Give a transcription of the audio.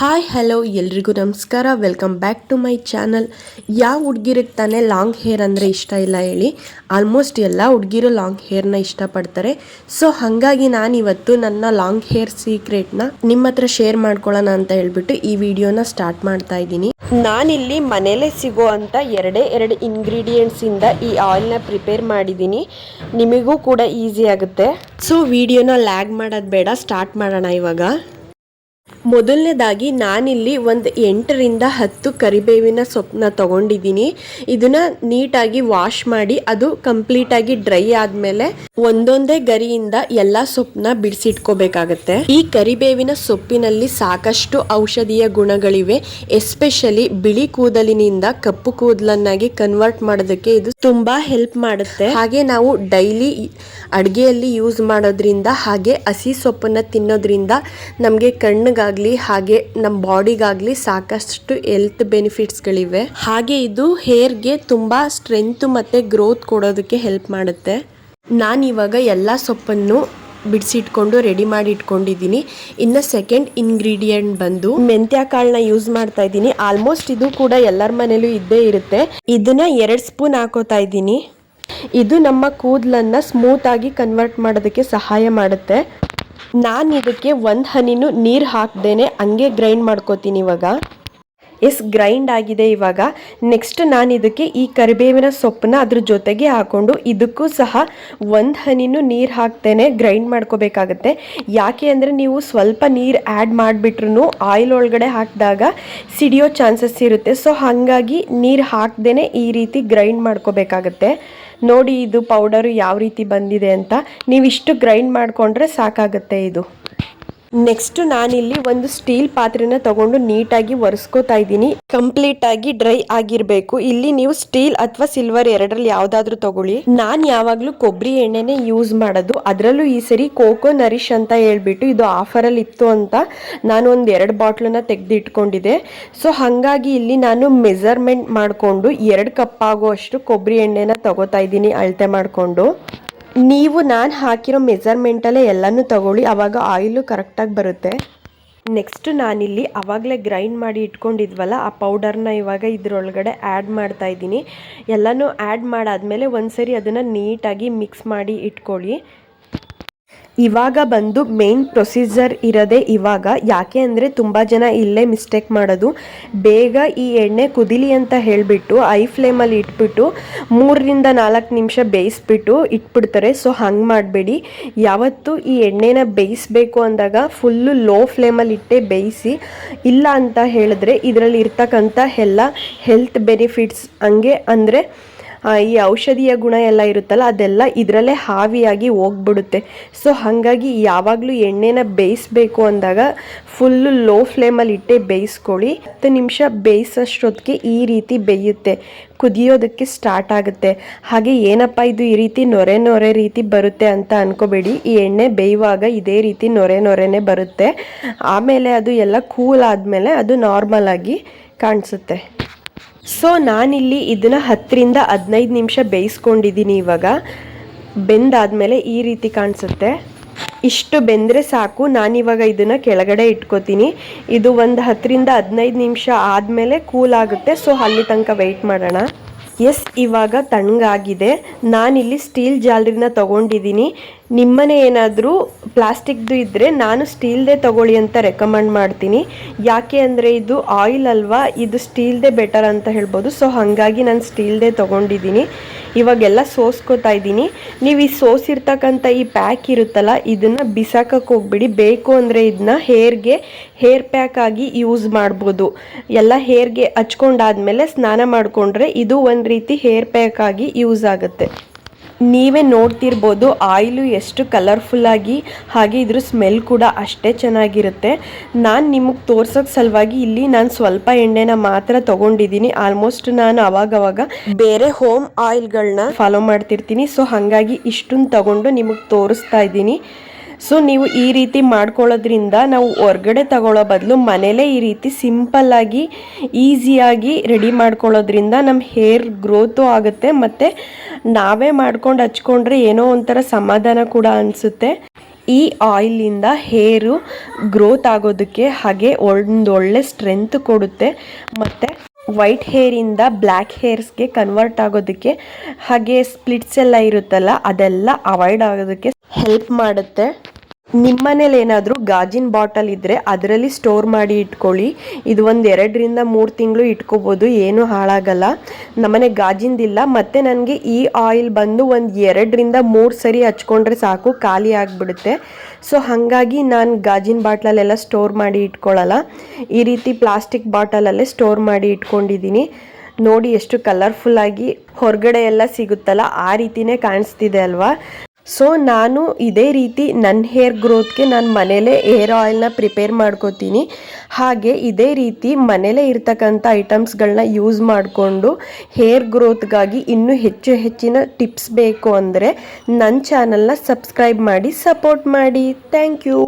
Hi, hello, ಎಲ್ರಿಗೂ ನಮಸ್ಕಾರ. Welcome back to my channel ಯಾವ ಹುಡುಗಿರಿಗೆ ತಾನೇ ಲಾಂಗ್ ಹೇರ್ ಅಂದರೆ ಇಷ್ಟ ಇಲ್ಲ ಹೇಳಿ. ಆಲ್ಮೋಸ್ಟ್ ಎಲ್ಲ ಹುಡುಗಿರು ಲಾಂಗ್ ಹೇರ್ನ ಇಷ್ಟಪಡ್ತಾರೆ. ಸೊ ಹಾಗಾಗಿ ನಾನಿವತ್ತು ನನ್ನ ಲಾಂಗ್ ಹೇರ್ ಸೀಕ್ರೆಟ್ನ ನಿಮ್ಮ ಹತ್ರ ಶೇರ್ ಮಾಡ್ಕೊಳ್ಳೋಣ ಅಂತ ಹೇಳ್ಬಿಟ್ಟು ಈ ವಿಡಿಯೋನ ಸ್ಟಾರ್ಟ್ ಮಾಡ್ತಾ ಇದ್ದೀನಿ. ನಾನಿಲ್ಲಿ ಮನೇಲೇ ಸಿಗೋ ಎರಡೇ ಎರಡು ಇಂಗ್ರೀಡಿಯೆಂಟ್ಸಿಂದ ಈ ಆಯಿಲ್ನ ಪ್ರಿಪೇರ್ ಮಾಡಿದ್ದೀನಿ. ನಿಮಗೂ ಕೂಡ ಈಸಿ ಆಗುತ್ತೆ. ಸೊ ವಿಡಿಯೋನ ಲ್ಯಾಗ್ ಮಾಡೋದು ಬೇಡ ಸ್ಟಾರ್ಟ್ ಮಾಡೋಣ ಇವಾಗ. ಮೊದಲನೇದಾಗಿ ನಾನಿಲ್ಲಿ ಒಂದು ಎಂಟರಿಂದ ಹತ್ತು ಕರಿಬೇವಿನ ಸೊಪ್ಪನ್ನ ತಗೊಂಡಿದ್ದೀನಿ. ಇದನ್ನ ನೀಟಾಗಿ ವಾಶ್ ಮಾಡಿ, ಅದು ಕಂಪ್ಲೀಟಾಗಿ ಡ್ರೈ ಆದಮೇಲೆ ಒಂದೊಂದೇ ಗರಿಯಿಂದ ಎಲ್ಲ ಸೊಪ್ಪನ್ನ ಬಿಡಿಸಿಟ್ಕೋಬೇಕಾಗತ್ತೆ. ಈ ಕರಿಬೇವಿನ ಸೊಪ್ಪಿನಲ್ಲಿ ಸಾಕಷ್ಟು ಔಷಧೀಯ ಗುಣಗಳಿವೆ. ಎಸ್ಪೆಷಲಿ ಬಿಳಿ ಕೂದಲಿನಿಂದ ಕಪ್ಪು ಕೂದಲನ್ನಾಗಿ ಕನ್ವರ್ಟ್ ಮಾಡೋದಕ್ಕೆ ಇದು ತುಂಬಾ ಹೆಲ್ಪ್ ಮಾಡುತ್ತೆ. ಹಾಗೆ ನಾವು ಡೈಲಿ ಅಡುಗೆಯಲ್ಲಿ ಯೂಸ್ ಮಾಡೋದ್ರಿಂದ, ಹಾಗೆ ಹಸಿ ಸೊಪ್ಪನ್ನ ತಿನ್ನೋದ್ರಿಂದ ನಮಗೆ ಕಣ್ಣಿಗಾಗ್ಲಿ ಹಾಗೆ ನಮ್ಮ ಬಾಡಿಗಾಗ್ಲಿ ಸಾಕಷ್ಟು ಹೆಲ್ತ್ ಬೆನಿಫಿಟ್ಸ್ಗಳಿವೆ. ಹಾಗೆ ಇದು ಹೇರ್ಗೆ ತುಂಬ ಸ್ಟ್ರೆಂತ್ ಮತ್ತೆ ಗ್ರೋತ್ ಕೊಡೋದಕ್ಕೆ ಹೆಲ್ಪ್ ಮಾಡುತ್ತೆ. ನಾನು ಇವಾಗ ಎಲ್ಲ ಸೊಪ್ಪನ್ನು ಬಿಡಿಸಿಟ್ಕೊಂಡು ರೆಡಿ ಮಾಡಿ ಇಟ್ಕೊಂಡಿದ್ದೀನಿ. ಇನ್ನು ಸೆಕೆಂಡ್ ಇಂಗ್ರೀಡಿಯೆಂಟ್ ಬಂದು ಮೆಂತ್ಯ ಕಾಳನ್ನ ಯೂಸ್ ಮಾಡ್ತಾ ಇದ್ದೀನಿ. ಆಲ್ಮೋಸ್ಟ್ ಇದು ಕೂಡ ಎಲ್ಲರ ಮನೇಲೂ ಇದ್ದೇ ಇರುತ್ತೆ. ಇದನ್ನ ಎರಡು ಸ್ಪೂನ್ ಹಾಕೋತಾ ಇದ್ದೀನಿ. ಇದು ನಮ್ಮ ಕೂದಲನ್ನು ಸ್ಮೂತ್ ಆಗಿ ಕನ್ವರ್ಟ್ ಮಾಡೋದಕ್ಕೆ ಸಹಾಯ ಮಾಡುತ್ತೆ. ನಾನು ಇದಕ್ಕೆ ಒಂದು ಹನಿನೂ ನೀರು ಹಾಕ್ದೇನೆ ಹಂಗೆ ಗ್ರೈಂಡ್ ಮಾಡ್ಕೋತೀನಿ ಇವಾಗ. ಎಸ್ ಗ್ರೈಂಡ್ ಆಗಿದೆ ಇವಾಗ. ನೆಕ್ಸ್ಟ್ ನಾನು ಇದಕ್ಕೆ ಈ ಕರಿಬೇವಿನ ಸೊಪ್ಪನ್ನ ಅದ್ರ ಜೊತೆಗೆ ಹಾಕೊಂಡು ಇದಕ್ಕೂ ಸಹ ಒಂದು ಹನಿನೂ ನೀರು ಹಾಕ್ತೇನೆ ಗ್ರೈಂಡ್ ಮಾಡ್ಕೋಬೇಕಾಗತ್ತೆ. ಯಾಕೆ ಅಂದರೆ ನೀವು ಸ್ವಲ್ಪ ನೀರು ಆ್ಯಡ್ ಮಾಡಿಬಿಟ್ರು ಆಯಿಲ್ ಒಳಗಡೆ ಹಾಕಿದಾಗ ಸಿಡಿಯೋ ಚಾನ್ಸಸ್ ಇರುತ್ತೆ. ಸೊ ಹಾಗಾಗಿ ನೀರು ಹಾಕ್ದೇ ಈ ರೀತಿ ಗ್ರೈಂಡ್ ಮಾಡ್ಕೋಬೇಕಾಗತ್ತೆ. ನೋಡಿ ಇದು ಪೌಡರು ಯಾವ ರೀತಿ ಬಂದಿದೆ ಅಂತ ನೀವು ಇಷ್ಟು ಗ್ರೈಂಡ್ ಮಾಡಿಕೊಂಡ್ರೆ ಸಾಕಾಗುತ್ತೆ ಇದು. ನೆಕ್ಸ್ಟ್ ನಾನಿಲ್ಲಿ ಒಂದು ಸ್ಟೀಲ್ ಪಾತ್ರೆನ ತಗೊಂಡು ನೀಟಾಗಿ ಒರೆಸ್ಕೋತಾ ಇದ್ದೀನಿ. ಕಂಪ್ಲೀಟ್ ಆಗಿ ಡ್ರೈ ಆಗಿರಬೇಕು. ಇಲ್ಲಿ ನೀವು ಸ್ಟೀಲ್ ಅಥವಾ ಸಿಲ್ವರ್ ಎರಡರಲ್ಲಿ ಯಾವ್ದಾದ್ರು ತಗೊಳ್ಳಿ. ನಾನು ಯಾವಾಗಲೂ ಕೊಬ್ಬರಿ ಎಣ್ಣೆನೆ ಯೂಸ್ ಮಾಡೋದು. ಅದರಲ್ಲೂ ಈ ಸರಿ ಕೋಕೋ ನರಿಶ್ ಅಂತ ಹೇಳ್ಬಿಟ್ಟು ಇದು ಆಫರಲ್ಲಿ ಇತ್ತು ಅಂತ ನಾನು ಒಂದು ಎರಡು ಬಾಟ್ಲನ್ನ ತೆಗೆದಿಟ್ಕೊಂಡಿದ್ದೆ. ಸೊ ಹಾಗಾಗಿ ಇಲ್ಲಿ ನಾನು ಮೆಜರ್ಮೆಂಟ್ ಮಾಡಿಕೊಂಡು ಎರಡು ಕಪ್ ಆಗುವಷ್ಟು ಕೊಬ್ಬರಿ ಎಣ್ಣೆನ ತಗೋತಾ ಇದ್ದೀನಿ ಅಳತೆ ಮಾಡಿಕೊಂಡು. ನೀವು ನಾನು ಹಾಕಿರೋ ಮೆಜರ್ಮೆಂಟಲ್ಲೇ ಎಲ್ಲನೂ ತಗೊಳ್ಳಿ ಆವಾಗ ಆಯಿಲು ಕರೆಕ್ಟಾಗಿ ಬರುತ್ತೆ. ನೆಕ್ಸ್ಟ್ ನಾನಿಲ್ಲಿ ಆವಾಗಲೇ ಗ್ರೈಂಡ್ ಮಾಡಿ ಇಟ್ಕೊಂಡಿದ್ವಲ್ಲ, ಆ ಪೌಡರ್ನ ಇವಾಗ ಇದರೊಳಗಡೆ ಆ್ಯಡ್ ಮಾಡ್ತಾ ಇದ್ದೀನಿ. ಎಲ್ಲನೂ ಆ್ಯಡ್ ಮಾಡಾದಮೇಲೆ ಒಂದ್ಸರಿ ಅದನ್ನು ನೀಟಾಗಿ ಮಿಕ್ಸ್ ಮಾಡಿ ಇಟ್ಕೊಳ್ಳಿ. ಇವಾಗ ಬಂದು ಮೇನ್ ಪ್ರೊಸೀಜರ್ ಇರದೆ ಇವಾಗ. ಯಾಕೆ ಅಂದರೆ ತುಂಬ ಜನ ಇಲ್ಲೇ ಮಿಸ್ಟೇಕ್ ಮಾಡೋದು. ಬೇಗ ಈ ಎಣ್ಣೆ ಕುದಿಲಿ ಅಂತ ಹೇಳಿಬಿಟ್ಟು ಐ ಫ್ಲೇಮಲ್ಲಿ ಇಟ್ಬಿಟ್ಟು, ಮೂರರಿಂದ ನಾಲ್ಕು ನಿಮಿಷ ಬೇಯಿಸ್ಬಿಟ್ಟು ಇಟ್ಬಿಡ್ತಾರೆ. ಸೊ ಹಂಗೆ ಮಾಡಬೇಡಿ. ಯಾವತ್ತೂ ಈ ಎಣ್ಣೆನ ಬೇಯಿಸ್ಬೇಕು ಅಂದಾಗ ಫುಲ್ಲು ಲೋ ಫ್ಲೇಮಲ್ಲಿ ಇಟ್ಟೇ ಬೇಯಿಸಿ, ಇಲ್ಲ ಅಂತ ಹೇಳಿದ್ರೆ ಇದರಲ್ಲಿ ಇರ್ತಕ್ಕಂಥ ಎಲ್ಲ ಹೆಲ್ತ್ ಬೆನಿಫಿಟ್ಸ್ ಹಂಗೆ ಅಂದರೆ ಈ ಔಷಧಿಯ ಗುಣ ಎಲ್ಲ ಇರುತ್ತಲ್ಲ, ಅದೆಲ್ಲ ಇದರಲ್ಲೇ ಹಾವಿಯಾಗಿ ಹೋಗ್ಬಿಡುತ್ತೆ. ಸೊ ಹಾಗಾಗಿ ಯಾವಾಗಲೂ ಎಣ್ಣೆನ ಬೇಯಿಸ್ಬೇಕು ಅಂದಾಗ ಫುಲ್ಲು ಲೋ ಫ್ಲೇಮಲ್ಲಿ ಇಟ್ಟೆ ಬೇಯಿಸ್ಕೊಳ್ಳಿ. ಹತ್ತು ನಿಮಿಷ ಬೇಯಿಸೋಷ್ಟೊತ್ತಿಗೆ ಈ ರೀತಿ ಬೇಯುತ್ತೆ. ಕುದಿಯೋದಕ್ಕೆ ಸ್ಟಾರ್ಟ್ ಆಗುತ್ತೆ. ಹಾಗೆ ಏನಪ್ಪ ಇದು ಈ ರೀತಿ ನೊರೆ ನೊರೆ ರೀತಿ ಬರುತ್ತೆ ಅಂತ ಅನ್ಕೋಬೇಡಿ. ಈ ಎಣ್ಣೆ ಬೇಯುವಾಗ ಇದೇ ರೀತಿ ನೊರೆ ನೊರೆನೇ ಬರುತ್ತೆ. ಆಮೇಲೆ ಅದು ಎಲ್ಲ ಕೂಲ್ ಆದಮೇಲೆ ಅದು ನಾರ್ಮಲ್ ಆಗಿ ಕಾಣಿಸುತ್ತೆ. ಸೊ ನಾನಿಲ್ಲಿ ಇದನ್ನು ಹತ್ತರಿಂದ ಹದಿನೈದು ನಿಮಿಷ ಬೇಯಿಸ್ಕೊಂಡಿದ್ದೀನಿ ಇವಾಗ. ಬೆಂದಾದಮೇಲೆ ಈ ರೀತಿ ಕಾಣಿಸುತ್ತೆ. ಇಷ್ಟು ಬೆಂದರೆ ಸಾಕು. ನಾನಿವಾಗ ಇದನ್ನು ಕೆಳಗಡೆ ಇಟ್ಕೋತೀನಿ. ಇದು ಒಂದು ಹತ್ತರಿಂದ ಹದಿನೈದು ನಿಮಿಷ ಆದಮೇಲೆ ಕೂಲ್ ಆಗುತ್ತೆ. ಸೊ ಅಲ್ಲಿ ತನಕ ವೆಯ್ಟ್ ಮಾಡೋಣ. ಎಸ್ ಇವಾಗ ತಣ್ಣಗಾಗಿದೆ. ನಾನಿಲ್ಲಿ ಸ್ಟೀಲ್ ಜಾಲರಿನ ತೊಗೊಂಡಿದ್ದೀನಿ. ನಿಮ್ಮನೆ ಏನಾದರೂ ಪ್ಲಾಸ್ಟಿಕ್ದು ಇದ್ದರೆ ನಾನು ಸ್ಟೀಲ್ದೇ ತಗೊಳ್ಳಿ ಅಂತ ರೆಕಮೆಂಡ್ ಮಾಡ್ತೀನಿ. ಯಾಕೆ ಅಂದರೆ ಇದು ಆಯಿಲ್ ಅಲ್ವಾ? ಇದು ಸ್ಟೀಲ್ದೇ ಬೆಟರ್ ಅಂತ ಹೇಳ್ಬೋದು. ಸೊ ಹಾಗಾಗಿ ನಾನು ಸ್ಟೀಲ್ದೇ ತೊಗೊಂಡಿದ್ದೀನಿ. ಇವಾಗೆಲ್ಲ ಸೋಸ್ಕೋತಾ ಇದ್ದೀನಿ. ನೀವು ಈ ಸೋಸಿರ್ತಕ್ಕಂಥ ಈ ಪ್ಯಾಕ್ ಇರುತ್ತಲ್ಲ, ಇದನ್ನು ಬಿಸಾಕಕ್ಕೆ ಹೋಗ್ಬಿಡಿ. ಬೇಕು ಅಂದರೆ ಇದನ್ನ ಹೇರ್ಗೆ ಹೇರ್ ಪ್ಯಾಕ್ ಆಗಿ ಯೂಸ್ ಮಾಡ್ಬೋದು. ಎಲ್ಲ ಹೇರ್ಗೆ ಹಚ್ಕೊಂಡಾದ್ಮೇಲೆ ಸ್ನಾನ ಮಾಡಿಕೊಂಡ್ರೆ ಇದು ಒಂದು ರೀತಿ ಹೇರ್ ಪ್ಯಾಕ್ ಆಗಿ ಯೂಸ್ ಆಗುತ್ತೆ. ನೀವೇ ನೋಡ್ತಿರ್ಬೋದು, ಆಯಿಲು ಎಷ್ಟು ಕಲರ್ಫುಲ್ಲಾಗಿ ಹಾಗೆ ಇದ್ರ ಸ್ಮೆಲ್ ಕೂಡ ಅಷ್ಟೇ ಚೆನ್ನಾಗಿರುತ್ತೆ. ನಾನು ನಿಮಗೆ ತೋರ್ಸೋಕೆ ಸಲುವಾಗಿ ಇಲ್ಲಿ ನಾನು ಸ್ವಲ್ಪ ಎಣ್ಣೆನ ಮಾತ್ರ ತೊಗೊಂಡಿದ್ದೀನಿ ಆಲ್ಮೋಸ್ಟ್ ನಾನು ಅವಾಗವಾಗ ಬೇರೆ ಹೋಮ್ ಆಯಿಲ್ಗಳನ್ನ ಫಾಲೋ ಮಾಡ್ತಿರ್ತೀನಿ. ಸೊ ಹಾಗಾಗಿ ಇಷ್ಟನ್ನು ತಗೊಂಡು ನಿಮಗೆ ತೋರಿಸ್ತಾ ಇದ್ದೀನಿ ಸೊ ನೀವು ಈ ರೀತಿ ಮಾಡ್ಕೊಳ್ಳೋದ್ರಿಂದ ನಾವು ಹೊರ್ಗಡೆ ತಗೊಳ್ಳೋ ಬದಲು ಮನೇಲೇ ಈ ರೀತಿ ಸಿಂಪಲ್ಲಾಗಿ ಈಸಿಯಾಗಿ ರೆಡಿ ಮಾಡ್ಕೊಳ್ಳೋದ್ರಿಂದ ನಮ್ಮ ಹೇರ್ ಗ್ರೋತು ಆಗುತ್ತೆ ಮತ್ತು ನಾವೇ ಮಾಡ್ಕೊಂಡು ಹಚ್ಕೊಂಡ್ರೆ ಏನೋ ಒಂಥರ ಸಮಾಧಾನ ಕೂಡ ಅನಿಸುತ್ತೆ. ಈ ಆಯಿಲಿಂದ ಹೇರು ಗ್ರೋತ್ ಆಗೋದಕ್ಕೆ ಹಾಗೆ ಒಂದೊಳ್ಳೆ ಸ್ಟ್ರೆಂತ್ ಕೊಡುತ್ತೆ ಮತ್ತು ವೈಟ್ ಹೇರಿಂದ ಬ್ಲ್ಯಾಕ್ ಹೇರ್ಸ್ಗೆ ಕನ್ವರ್ಟ್ ಆಗೋದಕ್ಕೆ ಹಾಗೆ ಸ್ಪ್ಲಿಟ್ಸ್ ಎಲ್ಲ ಇರುತ್ತಲ್ಲ ಅದೆಲ್ಲ ಅವಾಯ್ಡ್ ಆಗೋದಕ್ಕೆ ಹೆಲ್ಪ್ ಮಾಡುತ್ತೆ. ನಿಮ್ಮನೇಲಿ ಏನಾದರೂ ಗಾಜಿನ ಬಾಟಲ್ ಇದ್ದರೆ ಅದರಲ್ಲಿ ಸ್ಟೋರ್ ಮಾಡಿ ಇಟ್ಕೊಳ್ಳಿ. ಇದು ಒಂದು ಎರಡರಿಂದ ಮೂರು ತಿಂಗಳು ಇಟ್ಕೋಬೋದು, ಏನೂ ಹಾಳಾಗಲ್ಲ. ನಮ್ಮನೆ ಗಾಜಿಂದಿಲ್ಲ, ಮತ್ತು ನನಗೆ ಈ ಆಯಿಲ್ ಬಂದು ಒಂದು ಎರಡರಿಂದ ಮೂರು ಸರಿ ಹಚ್ಕೊಂಡ್ರೆ ಸಾಕು, ಖಾಲಿ ಆಗಿಬಿಡುತ್ತೆ. ಸೊ ಹಾಗಾಗಿ ನಾನು ಗಾಜಿನ ಬಾಟ್ಲಲ್ಲೆಲ್ಲ ಸ್ಟೋರ್ ಮಾಡಿ ಇಟ್ಕೊಳ್ಳಲ್ಲ ಈ ರೀತಿ ಪ್ಲಾಸ್ಟಿಕ್ ಬಾಟಲಲ್ಲೇ ಸ್ಟೋರ್ ಮಾಡಿ ಇಟ್ಕೊಂಡಿದ್ದೀನಿ. ನೋಡಿ ಎಷ್ಟು ಕಲರ್ಫುಲ್ಲಾಗಿ ಹೊರಗಡೆ ಎಲ್ಲ ಸಿಗುತ್ತಲ್ಲ, ಆ ರೀತಿನೇ ಕಾಣಿಸ್ತಿದೆ ಅಲ್ವಾ? ಸೊ ನಾನು ಇದೇ ರೀತಿ ನನ್ನ ಹೇರ್ ಗ್ರೋತ್ಗೆ ನಾನು ಮನೇಲೇ ಹೇರ್ ಆಯಿಲ್ನ ಪ್ರಿಪೇರ್ ಮಾಡ್ಕೋತೀನಿ. ಹಾಗೆ ಇದೇ ರೀತಿ ಮನೇಲೇ ಇರ್ತಕ್ಕಂಥ ಐಟಮ್ಸ್ಗಳನ್ನ ಯೂಸ್ ಮಾಡಿಕೊಂಡು ಹೇರ್ ಗ್ರೋತ್ಗಾಗಿ ಇನ್ನೂ ಹೆಚ್ಚು ಹೆಚ್ಚಿನ ಟಿಪ್ಸ್ ಬೇಕು ಅಂದರೆ ನನ್ನ ಚಾನಲ್ನ ಸಬ್ಸ್ಕ್ರೈಬ್ ಮಾಡಿ ಸಪೋರ್ಟ್ ಮಾಡಿ. Thank you